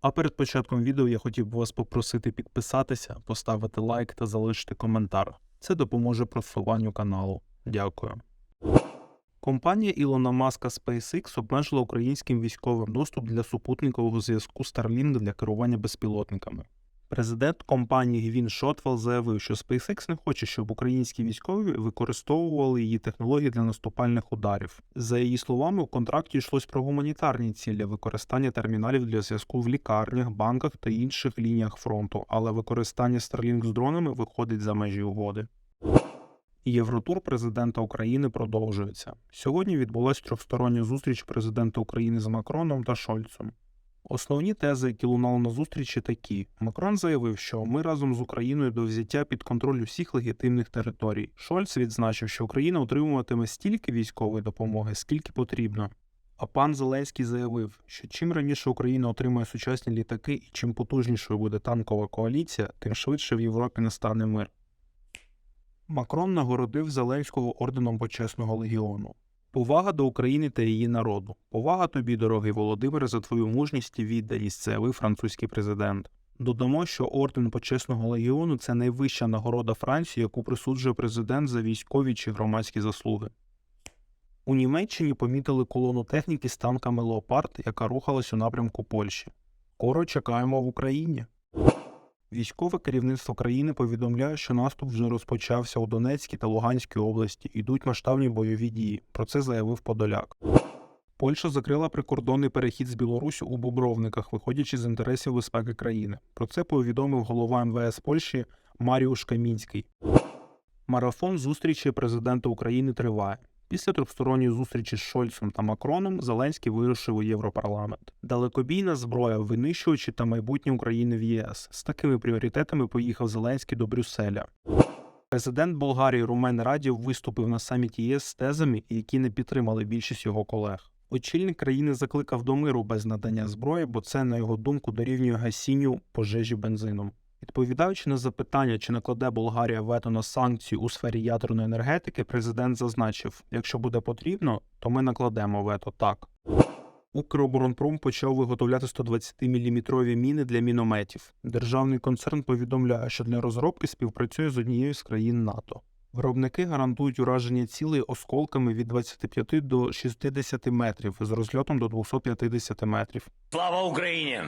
А перед початком відео я хотів би вас попросити підписатися, поставити лайк та залишити коментар. Це допоможе просуванню каналу. Дякую. Компанія Ілона Маска SpaceX обмежила українським військовим доступ для супутникового зв'язку Starlink для керування безпілотниками. Президент компанії Гвін Шотвелл заявив, що SpaceX не хоче, щоб українські військові використовували її технології для наступальних ударів. За її словами, у контракті йшлось про гуманітарні цілі використання терміналів для зв'язку в лікарнях, банках та інших лініях фронту, але використання Starlink з дронами виходить за межі угоди. Євротур президента України продовжується. Сьогодні відбулася трьохстороння зустріч президента України з Макроном та Шольцем. Основні тези, які лунали на зустрічі, такі: Макрон заявив, що ми разом з Україною до взяття під контроль усіх легітимних територій. Шольц відзначив, що Україна отримуватиме стільки військової допомоги, скільки потрібно. А пан Зеленський заявив, що чим раніше Україна отримає сучасні літаки і чим потужнішою буде танкова коаліція, тим швидше в Європі настане мир. Макрон нагородив Зеленського орденом почесного легіону. Повага до України та її народу. Повага тобі, дорогий Володимире, за твою мужність і відданість, заявив французький президент. Додамо, що орден почесного легіону це найвища нагорода Франції, яку присуджує президент за військові чи громадські заслуги. У Німеччині помітили колону техніки з танками Леопард, яка рухалась у напрямку Польщі. Скоро чекаємо в Україні. Військове керівництво країни повідомляє, що наступ вже розпочався у Донецькій та Луганській області. Йдуть масштабні бойові дії. Про це заявив Подоляк. Польща закрила прикордонний перехід з Білорусі у Бобровниках, виходячи з інтересів безпеки країни. Про це повідомив голова МВС Польщі Маріуш Камінський. Марафон зустрічі президента України триває. Після трьохсторонньої зустрічі з Шольцем та Макроном Зеленський вирушив у Європарламент. Далекобійна зброя, винищувачі та майбутнє України в ЄС. З такими пріоритетами поїхав Зеленський до Брюсселя. Президент Болгарії Румен Радів виступив на саміті ЄС з тезами, які не підтримали більшість його колег. Очільник країни закликав до миру без надання зброї, бо це, на його думку, дорівнює гасінню пожежі бензином. Відповідаючи на запитання, чи накладе Болгарія вето на санкції у сфері ядерної енергетики, президент зазначив: якщо буде потрібно, то ми накладемо вето так. Укроборонпром почав виготовляти 120-мм міни для мінометів. Державний концерн повідомляє, що для розробки співпрацює з однією з країн НАТО. Виробники гарантують ураження цілей осколками від 25 до 60 метрів з розльотом до 250 метрів. Слава Україні!